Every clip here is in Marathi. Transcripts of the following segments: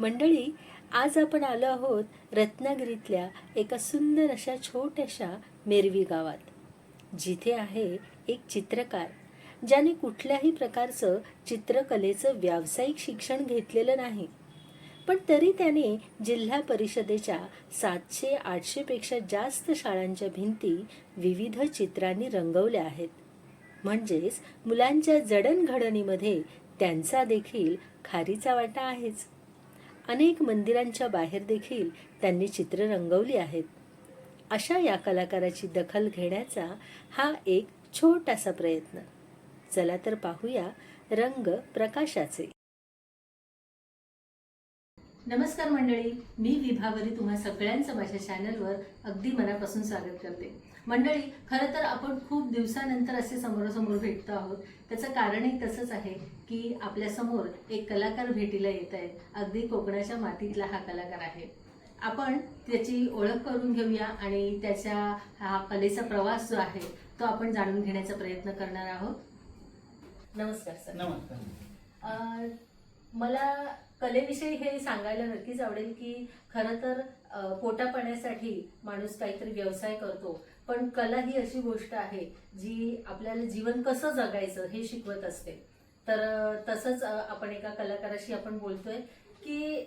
मंडळी आज आपण आलो आहोत रत्नागिरीतल्या एका सुंदर अशा छोट्याशा मेरवी गावात. जिथे आहे एक चित्रकार ज्याने कुठल्याही प्रकारचं चित्रकलेचं व्यावसायिक शिक्षण घेतलेलं नाही. पण तरी त्याने जिल्हा परिषदेच्या सातशे आठशेपेक्षा जास्त शाळांच्या भिंती विविध चित्रांनी रंगवल्या आहेत. म्हणजेच मुलांच्या जडणघडणीमध्ये त्यांचा देखील खारीचा वाटा आहेच. अनेक मंदिरांच्या बाहेर देखील त्यांनी चित्र रंगवली आहेत. अशा या कलाकाराची दखल घेण्याचा हा एक छोटासा प्रयत्न. चला तर पाहूया रंग प्रकाशाचे. नमस्कार मंडळी मी विभावरी तुम्हा सगळ्यांचं माझ्या चॅनलवर अगदी मनापासून स्वागत करते. मंडळी खरं तर आपण खूप दिवसानंतर असे समोरासमोर भेटतो आहोत. त्याचं कारणही तसंच आहे की आपल्यासमोर एक कलाकार भेटीला येत आहे अगदी कोकणाच्या मातीतला हा कलाकार आहे. आपण त्याची ओळख करून घेऊया आणि त्याच्या हा कलेचा प्रवास जो आहे तो आपण जाणून घेण्याचा प्रयत्न करणार आहोत. नमस्कार सर. नमस्कार. मला कलेविषयी हे सांगायला नक्कीच आवडेल की खरं तर पोटा पाण्यासाठी माणूस काहीतरी व्यवसाय करतो. पण कला ही अशी गोष्ट आहे जी आपल्याला जीवन कसं जगायचं हे शिकवत असते. तर तसंच आपण एका कलाकाराशी आपण बोलतोय की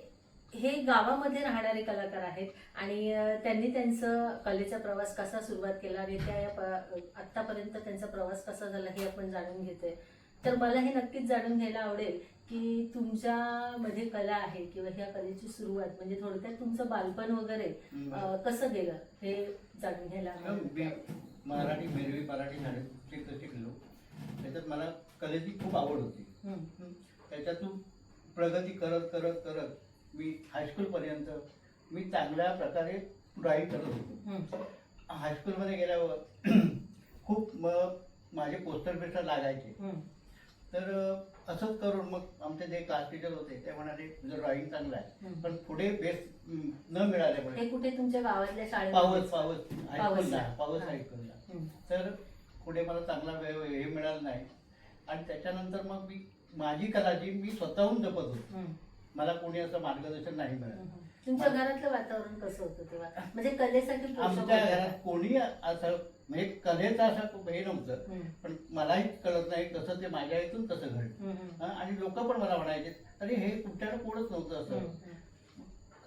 हे गावामध्ये राहणारे कलाकार आहेत आणि त्यांनी त्यांचं कलेचा प्रवास कसा सुरुवात केला आणि त्या या प- आत्तापर्यंत त्यांचा प्रवास कसा झाला हे आपण जाणून घेतोय. तर मला हे नक्कीच जाणून घ्यायला आवडेल की तुमच्यामध्ये कला आहे किंवा ह्या कलेची सुरुवात म्हणजे थोडक्यात तुमचं बालपण वगैरे अं, कसं गेलं हे जाणून घ्यायला आवडेल. मी मराठी मेरवी मराठी शिकलो त्याच्यात मला कलेची खूप आवड होती. हम्म, त्याच्यातून प्रगती करत करत करत मी हायस्कूलपर्यंत मी चांगल्या प्रकारे ड्रॉइंग करत होतो. हम्म, हायस्कूलमध्ये गेल्यावर खूप माझे पोस्टर बिस्टर लागायचे. हम्म, तर अं, असंच करून मग आमचे जे क्लास टीचर होते ते म्हणाले तुझं ड्रॉइंग चांगलं आहे. पण पुढे बेस न मिळाल्यामुळे हे कुठे? तुमच्या गावातल्या शाळेत पावस पावस. हायस्कूलला पावस. हा. हम्म, तर पुढे मला चांगला वेळ हे मिळालं नाही. आणि त्याच्यानंतर मग मी माझी कला जी मी स्वतःहून जपत होतो. हम्म, मला कोणी असं मार्गदर्शन नाही मिळालं. तुमच्या घरातलं वातावरण कसं होतं तेव्हा? म्हणजे कलेसाठी पोषक आमच्या होतं. का? घरात कोणी असं म्हणजे कलेचं असं हे नव्हतं. पण मलाही कळत नाही कसं ते माझ्या इथून कसं घडलं. आणि लोक पण मला म्हणायचे अरे हे तुमच्याकडे कोणच नव्हतं असं.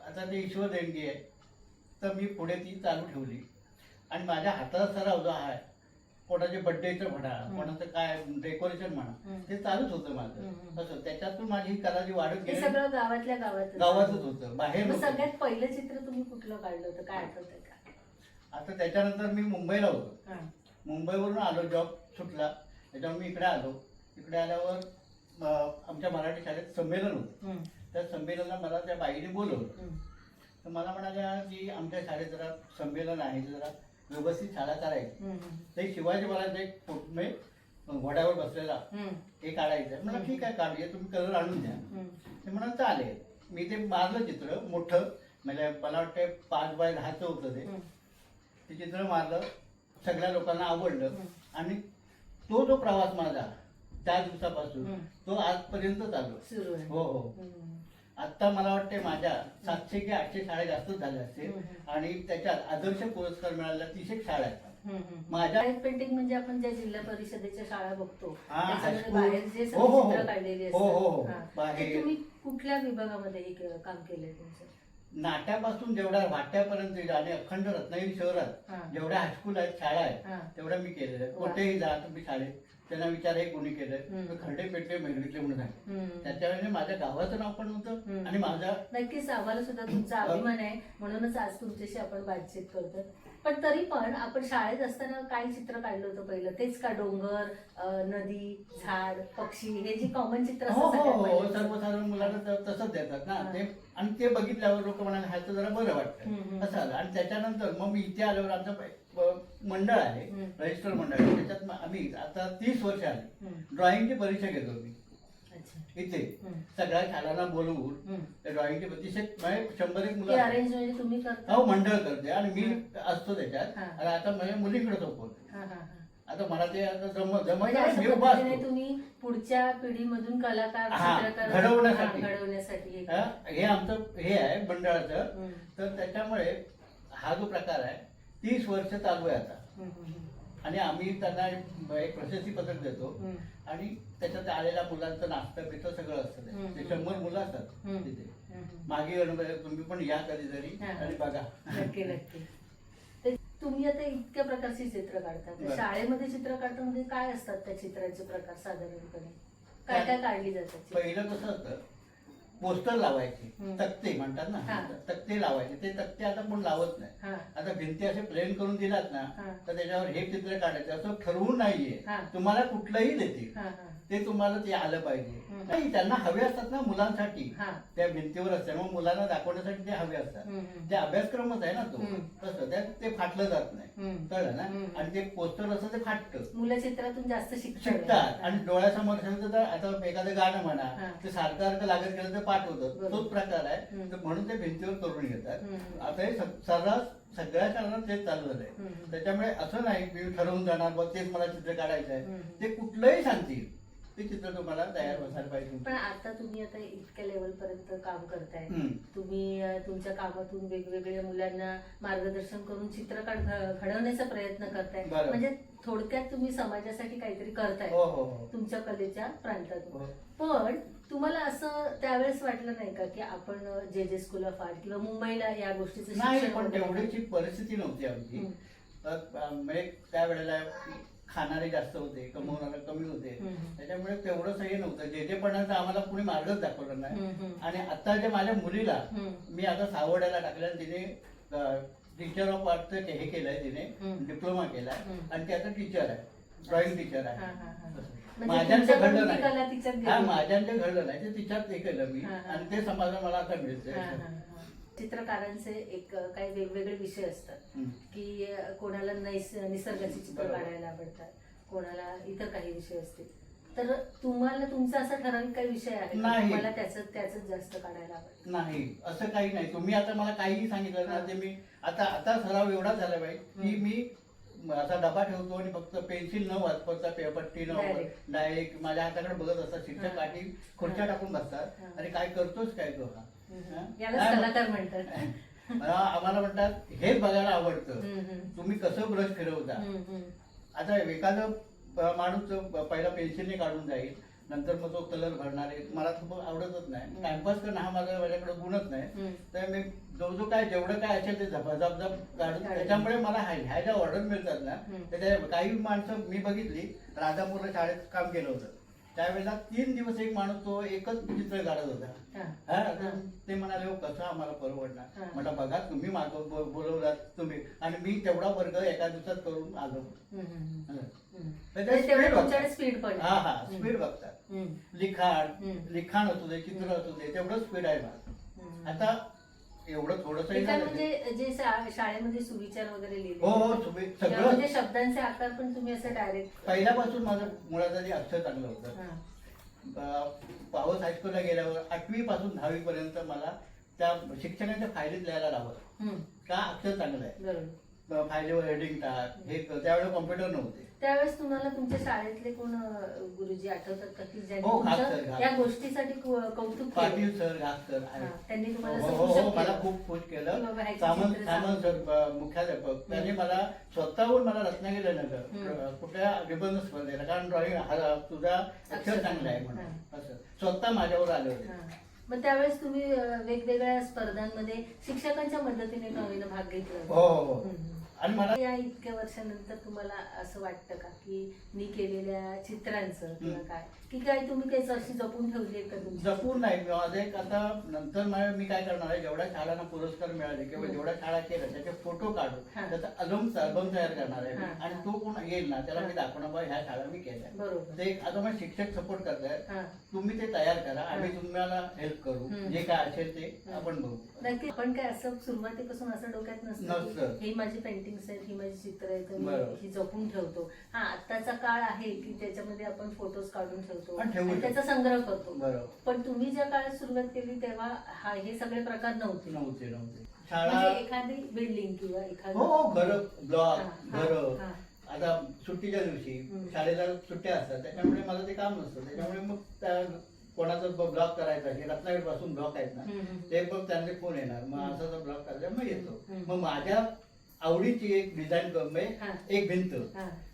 आता ते ईश्वर देणगी आहे. तर मी पुढे ती चालू ठेवली. आणि माझ्या हाताचा सराव जो आहे कोणाचे बड्डेचं म्हणा. कोणाचं काय डेकोरेशन म्हणा. ते चालूच होतं माझं. असं त्याच्यातून माझी ही कला जी वाढत गेली सगळं गावातल्या गावात गावातच होतं बाहेर. सगळ्यात पहिलं चित्र तुम्ही कुठलं काढलं होतं? काय आठवतंय? का आता त्याच्यानंतर मी मुंबईला होतो. हा. मुंबईवरून आलो जॉब सुटला. त्याच्यामुळे मी इकडे आलो. इकडे आल्यावर अं, आमच्या मराठी शाळेत संमेलन होतं. हम्म, त्या संमेलनाला मला त्या बाईने बोलवलं. हम्म, तर मला म्हणाल्या की आमच्या शाळेत जरा संमेलन आहे जरा व्यवस्थित शाळा करायची हम्म, ते शिवाजी महाराज एक फोट- घोड्यावर बसलेला. हम्म, हे काढायचं. मला ठीक आहे काढूया तुम्ही कलर आणून द्या. हम्म. ते म्हणा चालेल. मी ते मारलं चित्र मोठं. म्हणजे मला वाटतं पाच बाय दहाचं होतं ते. हम्म, ते चित्र मारलं सगळ्या लोकांना आवडलं. आणि तो जो प्रवास माझा त्या दिवसापासून. तो आजपर्यंत चालू हो हो आता मला वाटते माझ्या सातशे की आठशे शाळा जास्तच झाल्या असतील. आणि त्याच्यात आदर्श पुरस्कार मिळालेल्या तीसशे शाळा. माझ्या पेंटिंग म्हणजे आपण ज्या जिल्हा परिषदेच्या शाळा बघतो. बाहेर जे हो, हो, हो. चित्र काढलेली. असतात तुम्ही कुठल्या विभागामध्ये हे काम केलंय तुमचं नाट्यापासून जेवढ्या वाट्यापर्यंत आणि अखंड रत्नागिरी शहरात. जेवढ्या हायस्कूल आहेत शाळा आहेत. तेवढ्या मी केलेल्या आहेत. कुठेही जा तुम्ही शाळेत त्यांना विचार हे कोणी. तर खर्डे पेटले मेघडीतले म्हणून आहे. त्याच्यामुळे माझ्या गावाचं नाव पण होतं. आणि माझा नक्कीच आम्हाला सुद्धा तुमचा अभिमान आहे म्हणूनच आज तुमच्याशी आपण बातचीत करतोय पण तरी पण आपण शाळेत असताना काय चित्र काढलं होतं पहिलं तेच का डोंगर नदी झाड पक्षी हे जे कॉमन चित्र हो हो हो. सर्वसाधारण मुलांना तसंच देतात ना. ते आणि ते बघितल्यावर लोक म्हणाले ह्याचं जरा बरं वाटतं. असं आलं आणि त्याच्यानंतर मग मी इथे आल्यावर आमचं मंडळ आहे. रजिस्टर मंडळ आहे त्याच्यात आम्ही आता तीस वर्ष आली. ड्रॉइंगची परीक्षा घेतो मी इथे. सगळ्या शाळांना बोलवून ड्रॉइंगची परीक्षा म्हणजे शंभर एक मुलं अरेंज म्हणजे हो मंडळ करते आणि मी असतो त्याच्यात. आणि आता माझ्या मुलीकडे सोपवतो हा. आता मला ते आता जम म्हणजे. तुम्ही पुढच्या पिढीमधून कलाकार घडवण्यासाठी. घडवण्यासाठी हे आमचं हे आहे मंडळाचं तर त्याच्यामुळे हा जो प्रकार आहे तीस वर्ष चालू आहे आता आणि आम्ही त्यांना एक प्रशस्ती पत्रक देतो. आणि त्याच्यात आलेल्या मुलांचं नाश्तं पितं सगळं असतं ते. शंभर मुलं असतात. तिथे. मागे तुम्ही पण या कधीतरी. आणि बघा नक्की नक्की तुम्ही आता इतक्या प्रकारची चित्र काढता. शाळेमध्ये चित्र काढता म्हणजे काय असतात त्या चित्राचे प्रकार साधारणपणे काय काय काढली जातात? पहिलं कसं होतं पोस्टर लावायचे. हम्म. तक्ते म्हणतात ना. हा. तक्ते लावायचे. ते तक्ते आता कोण लावत नाही. हा. आता भिंती असे प्लेन करून दिलात ना हा. तर त्याच्यावर हे चित्र काढायचं. असं ठरवून नाहीये. हा. तुम्हाला कुठलंही देतील. हा हा. ते तुम्हाला ते आलं पाहिजे. नाही त्यांना हवे असतात ना मुलांसाठी त्या भिंतीवर असते मग मुलांना दाखवण्यासाठी ते हवे असतात. ते अभ्यासक्रमच आहे ना तो. तसं त्यात ते फाटलं जात नाही. कळलं ना. आणि ते पोस्टर असं ते फाटतं मुलं चित्रातून जास्त शिकतात आणि डोळ्यासमोर तर आता एखादं गाणं. म्हणा ते सारखं सारखं लागत गेलं तर पाठ होतं. तोच प्रकार आहे. तर म्हणून ते भिंतीवर करून घेतात. आता हे सर्रास सगळ्या कारणात तेच चालू झालंय हम्म. त्याच्यामुळे असं नाही मी ठरवून जाणार बघ तेच मला चित्र काढायचं आहे. ते कुठलंही सांगतील ते चित्र तुम्हाला तयार बसायला पाहिजे पण आता तुम्ही आता इतक्या लेवल पर्यंत काम करताय हम्म. तुम्ही अ, तुमच्या कामातून वेगवेगळ्या मुलांना मार्गदर्शन करून चित्रकार घ- घडवण्याचा प्रयत्न करताय बरोबर. म्हणजे थोडक्यात तुम्ही समाजासाठी काहीतरी करताय हो हो हो तुमच्या कलेच्या प्रांतातून हो. पण तुम्हाला असं त्यावेळेस वाटलं नाही का की आपण जे जे स्कूल ऑफ आर्ट किंवा मुंबईला या गोष्टीचं नाही शिक्षण पण वगैरे तेवढीची परिस्थिती नव्हती आमची हम्म. तर अं, म्हणजे त्यावेळेला खाणारे जास्त होते कमवणारे कमी होते. त्याच्यामुळे तेवढं हे नव्हतं जे जे पणाचं आम्हाला कुणी मार्गच दाखवलं नाही. आणि आता जे माझ्या मुलीला. मी आता सावड्याला टाकल्या तिने टीचर ऑफ आर्टचं हे केलंय तिने. डिप्लोमा केलाय. आणि ती आता टीचर आहे ड्रॉइंग टीचर आहे. म्हणजे तुमच्याकडून घडलं नाही हा ते घडलं नाही ते तिच्यात हे केलं मी. आणि ते समाजाला मला आता मिळतंय. चित्रकारांचे एक काही वेगवेगळे विषय असतात. की कोणाला नैस निसर्गाची चित्र. काढायला आवडतात. कोणाला इतर काही विषय असतील. तर तुम्हाला तुमचा असा ठराविक काही विषय आहे. तुम्हाला त्याच त्याच जास्त काढायला आवडतं? नाही. असं काही नाही. तुम्ही आता मला काहीही सांगितलं ना ते मी आता आता सराव एवढा झाला पाहिजे की मी असा डबा ठेवतो आणि फक्त पेन्सिल न वापरता पे- पट्टी न Direct. डायरेक्ट माझ्या हाताकडे बघत असतात शिक्षक हा. काठी खुर्च्या हा. टाकून बसतात हा. आणि काय करतोच काय तो हा हा? यालाच नाही, कलाकार म्हणतात मला- आम्हाला म्हणतात हेच बघायला आवडतं हम्म. तुम्ही कसं ब्रश फिरवता हम्म, हम्म. आता एखादं प- माणूस प- पहिला पेन्सिलने काढून जाईल नंतर मग तो कलर भरणार आहे मला खूप आवडतच नाही हम्म. टाइमपास करणं हा माझा माझ्याकडे गुणच नाही हम्म. तर मी जो जो काय जेवढं काय असेल ते झप झप झप काढून. त्याच्यामुळे मला ह्या ह्या ज्या ऑर्डर मिळतात ना. त्याच्या काही माणसं मी बघितली राजापूरला शाळेत काम केलं होतं त्यावेळेला तीन दिवस एक माणूस तो एकच चित्र काढत होता हा. ते म्हणाले हो कसं आम्हाला परवडणार. म्हटलं बघा तुम्ही माग बोलवलात तुम्ही आणि मी तेवढा वर्ग एका दिवसात करून आलो. स्पीड हा हा. स्पीड बघतात. लिखाण. लिखाण असू दे चित्र असू दे तेवढं स्पीड आहे माझं. आता एवढं थोडस म्हणजे जे शा- शाळेमध्ये सुविचार वगैरे लिहिले. हो हो किंवा सगळं. शब्दांचे आकार पण तुम्ही असं डायरेक्ट पहिल्यापासून माझं मुळात आधी अक्षर चांगलं होतं. अं, पावस हायस्कूलला गेल्यावर आठवी पासून दहावी पर्यंत मला त्या शिक्षणाच्या फायलीत लिहायला लावत का अक्षर चांगलं आहे? बरोबर. फायलीवर हेडिंग टाक हे कर. त्यावेळेला कॉम्प्युटर नव्हते त्यावेळेस तुम्हाला तुमच्या शाळेतले कोण अं, गुरुजी आठवतात का की ज्यांनी हो, तुमचं. या गोष्टीसाठी कौ- कौतुक पाटील केलं सर घासकर आहे त्यांनी तुम्हाला हो हो, हो मला केलं. खूप खुश की केलं बाबा ह्याची सामंत चित्र सामंत. सर अं, मुख्याध्यापक त्यांनी मला स्वतःहून मला रत्नागिरीला नेलं हम्म. अं, कुठल्या निबंध स्पर्धेला कारण ड्रॉइंग तुझा अक्षर अक्षर चांगलं आहे. म्हणून असं स्वतः माझ्यावर आले होते हा. मग त्यावेळेस तुम्ही अं, वेगवेगळ्या स्पर्धांमध्ये शिक्षकांच्या मदतीने भाग घेतला हो हो हो हम्म. आणि मला या इतक्या वर्षानंतर तुम्हाला असं वाटतं का की मी केलेल्या चित्रांचं किंवा. काय की काय तुम्ही काही अशी जपून ठेवली का जपून नाही माझं एक आता नंतर मला मी काय करणार आहे जेवढ्या शाळांना पुरस्कार मिळाले किंवा. जेवढ्या शाळा केल्या त्याचे फोटो काढून. त्याचा अल्बम अल्बम तयार करणार आहे. आणि तो कोण येईल ना त्याला मी. दाखवणार बा ह्या शाळा मी केल्या बरोबर ते आता मला शिक्षक सपोर्ट करतायत हा तुम्ही ते तयार करा आम्ही. तुम्हाला हेल्प करू. जे काय असेल ते. आपण बघू नक्की आपण काय असं सुरुवातीपासून असं डोक्यात नसतं ही माझी पेंटिंग्स आहेत ही माझी चित्र आहेत बरोबर. मी ही जपून ठेवतो. हा आत्ताचा काळ आहे की त्याच्यामध्ये आपण फोटोज काढून ठेवतो. आणि ठेवू आणि त्याचा संग्रह करतो. बरोबर. पण तुम्ही ज्या काळात सुरुवात केली तेव्हा हा हे सगळे प्रकार नव्हते. नव्हते नव्हते. शाळा म्हणजे एखादी बिल्डिंग किंवा एखादी हो हो घर ब्लॉक हा, हा, घर. हा. आता सुट्टीच्या दिवशी. शाळेला सुट्ट्या असतात त्याच्यामुळे मला ते काम नसतं. त्याच्यामुळे मग त्या कोणाचा ब्लॉक करायचा की रत्नागिरी पासून ब्लॉक आहेत ना हम्म. ते पण त्यांचे फोन येणार. मग असा ब्लॉक करायचा मग येतो. हम्म. मग माझ्या आवडीची एक डिझाईन. म्हणजे एक भिंत.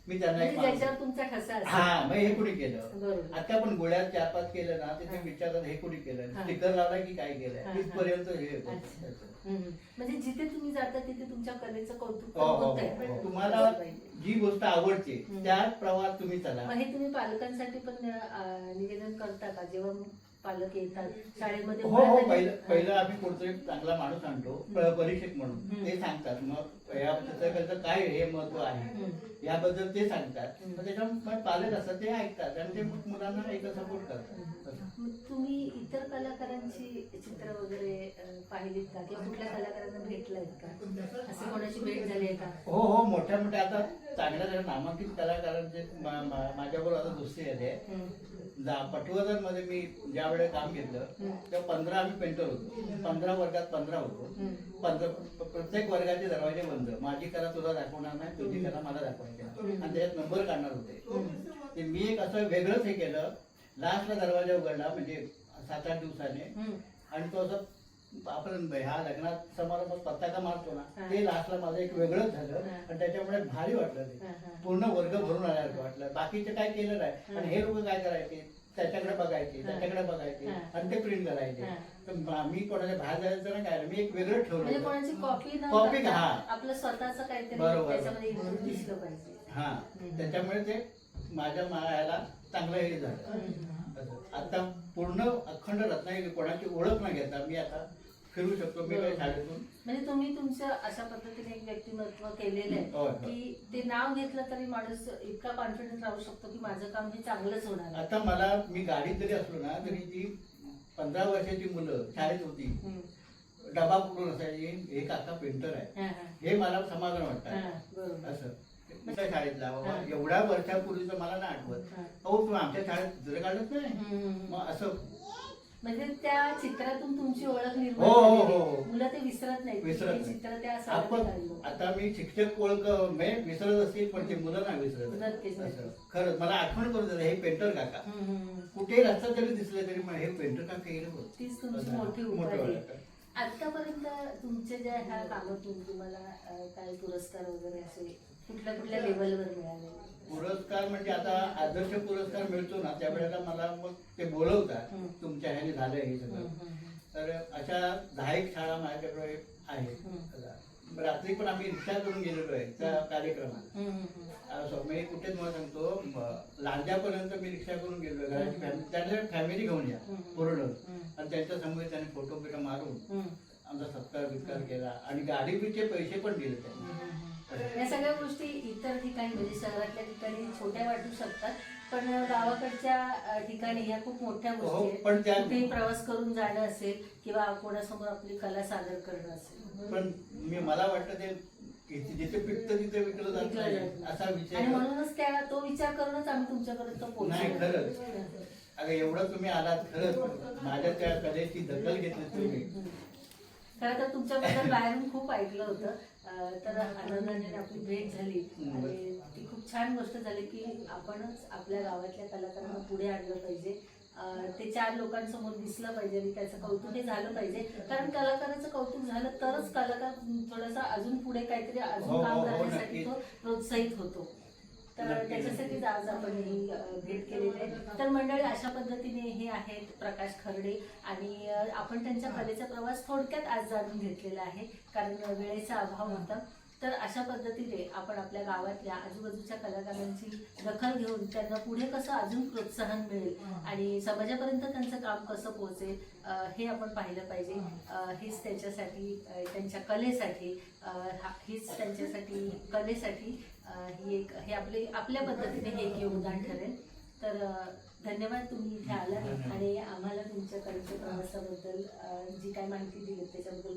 मी त्यांना एक म्हणजे मागवतो. ज्याच्यावर तुमचा ठसा असेल. हा मग हे कुणी केलं बरोबर. आता पण गोळ्यात चार पाच केलं ना ते ते हा. विचारतात हे कुणी केलं हा. स्टिकर लावला की काय हा, हा. तिथपर्यंत हे होतं. अच्छा. त्याचं. हम्म. म्हणजे जिथे तुम्ही जाता तिथे तुमच्या कलेचं कौतुक हो, हो, होत हो, हो. तुम्हाला जी गोष्ट आवडते हम्म. त्याच प्रवाहात तुम्ही चला मग हे तुम्ही पालकांसाठी पण अं, निवेदन करता का जेव्हा पालक येतात. शाळेमध्ये हो हो पहिलं. पहिलं आम्ही कोणतरी चांगला माणूस आणतो परीक्षक म्हणून. ते सांगतात. मग या पुस्तकाचं काय हे महत्त्व आहे. याबद्दल ते सांगतात. मग त्याच्यामुळे पालक असतात ते ऐकतात आणि ते मग मुलांना एक सपोर्ट करतात. तुम्ही इतर कलाकारांची चित्र वगैरे पाहिलीत का? किंवा कुठल्या कलाकारांना भेटलायत का? अशी कोणाची भेट झाली आहे का? हो हो मोठ्या मोठ्या. आता चांगल्या चांगल्या नामांकित कलाकारांचे मा- मा- माझ्याबरोबर आता आहे. हम्म. पटवर्धनमध्ये मी ज्या वेळेला काम घेतलं. तेव्हा पंधरा आम्ही पेंटर होतो. पंधरा वर्गात पंधरा होतो. पंधरा प- प्रत्येक वर्गाचे दरवाजे बंद. माझी कला तुला दाखवणार नाही तुझी कला मला दाखवायची नाही. आणि त्याच्यात नंबर काढणार होते. ते मी एक असं वेगळंच हे केलं. लास्टला दरवाजा उघडला म्हणजे सात आठ दिवसाने. हम्म. आणि तो असं आपण ह्या लग्नात समारंभात पताका मारतो ना. ते लास्टला माझं एक वेगळंच झालं. आणि त्याच्यामुळे भारी वाटलं ते. पूर्ण वर्ग भरून आल्यासारखं वाटलं बाकीचे काय केलं नाही. पण हे लोक काय करायचे त्याच्याकडे बघायचे. त्याच्याकडे बघायचे. आणि ते प्रिंट करायचे. तर म- कोणाच्या बाहेर जायचं नाही काय मी एक वेगळं ठेवलं कॉपी न हा. आपलं स्वतःचं काहीतरी बरोबर. हा. त्याच्यामुळे ते माझ्या मायाला चांगलं हे झालं. आता पूर्ण अखंड रत्नागिरी कोणाची ओळख न घेता मी आता फिरू शकतो मी काही शाळेतून म्हणजे तुम्ही तुमचं अशा पद्धतीने एक व्यक्तिमत्व केलेलं आहे होय. की ते नाव घेतलं तरी माणूस इतका कॉन्फिडंट राहू शकतो की माझं काम हे चांगलंच होणार आहे. आता मला मी गाडीत जरी असलो ना तरी ती पंधरा वर्षाची मुलं शाळेत होती हम्म. डबा पकडून असायची हे काका पेंटर आहे हा, हा. हे मला समाधान हा, वाटतं बरोबर. असं त्या शाळेतला बाबा हा. एवढ्या वर्षापूर्वीचं मला नाही आठवत हा. अहो तू आमच्या शाळेत चित्र काढत नाही हम्म. मग असं म्हणजे त्या चित्रातून तुमची ओळख निर्माण हो, झालेली हो, आहे. हो. मुलं ते विसरत नाही विसरत नाही. चित्र त्या आपण. आता मी शिक्षक ओळख म्हणजे विसरत असतील पण ते मुलं नाही विसरत नक्कीच, असं. खरंच मला आठवण करून हे पेंटर काका. कुठे रस्ता जरी दिसले तरी हे पेंटर काका येईल बघ. तीच तुमची असं. मोठी मोठी उपाधी. आहे. आतापर्यंत तुमच्या ज्या ह्या कामातून तुम्हाला अं, काय पुरस्कार वगैरे असे कुठल्या कुठल्या लेवलवर मिळाले पुरस्कार म्हणजे आता आदर्श पुरस्कार मिळतो ना त्यावेळेला मला मग ते बोलवतात. तुमच्या ह्याने झालं हे सगळं. तर अशा दहा एक शाळा माझ्याकडे आहेत हम्म. रात्री पण आम्ही रिक्षा करून गेलेलो आहे त्या कार्यक्रमात मी कुठे तुम्हाला सांगतो लांजापर्यंत मी रिक्षा करून गेलो घराची फॅमिली त्यांच्या फॅमिली घेऊन या. पूर्ण. आणि त्यांच्यासमोर त्याने फोटो बिटो मारून. आमचा सत्कार बित्कार केला आणि गाडी बिचे पैसे पण दिले त्यांनी. या सगळ्या गोष्टी इतर ठिकाणी म्हणजे शहरातल्या ठिकाणी छोट्या वाटू शकतात पण गावाकडच्या ठिकाणी ह्या खूप मोठ्या हो, गोष्टी आहेत. पण कुठेही प्रवास करून जाणं असेल किंवा कोणासमोर आपली कला सादर करणं असेल. पण मी मला वाटतं ते जिथे पिकतं तिथे विकलं जात. असा आणि म्हणूनच त्या तो विचार करूनच आम्ही तुमच्यापर्यंत नाही, खरंच. अगं एवढं तुम्ही आलात खरंच. माझ्या त्या कलेची दखल घेतली तुम्ही. खरं तर तुमच्याबद्दल बाहेरून खूप ऐकलं होतं. तर आनंदाने आपली भेट झाली. आणि ती खूप छान गोष्ट झाली की आपणच आपल्या गावातल्या कलाकारांना पुढे आणलं पाहिजे ते चार लोकांसमोर दिसलं पाहिजे आणि त्याचं कौतुक हे झालं पाहिजे कारण कलाकाराचं कौतुक झालं तरच कलाकार थोडासा अजून पुढे काहीतरी हो, अजून हो, काम हो, करण्यासाठी. तो प्रोत्साहित होतो तर. त्याच्यासाठीच आज आपण ही भेट केलेली आहे. तर मंडळी अशा पद्धतीने हे आहेत प्रकाश खर्डे आणि आपण त्यांच्या कलेचा प्रवास थोडक्यात आज जाणून घेतलेला आहे कारण वेळेचा अभाव होता. तर अशा पद्धतीने आपण आपल्या गावातल्या आजूबाजूच्या कलाकारांची दखल घेऊन त्यांना पुढे कसं अजून प्रोत्साहन मिळेल आणि समाजापर्यंत त्यांचं काम कसं पोहोचेल हे आपण पाहिलं पाहिजे. हीच त्यांच्यासाठी त्यांच्या कलेसाठी हीच त्यांच्यासाठी कलेसाठी ही एक हे आपले आपल्या पद्धतीने हे एक योगदान ठरेल तर धन्यवाद तुम्ही इथे आलात धन्यवाद. आणि आम्हाला तुमच्या कलेच्या प्रवासाबद्दल जी काय माहिती दिली त्याच्याबद्दल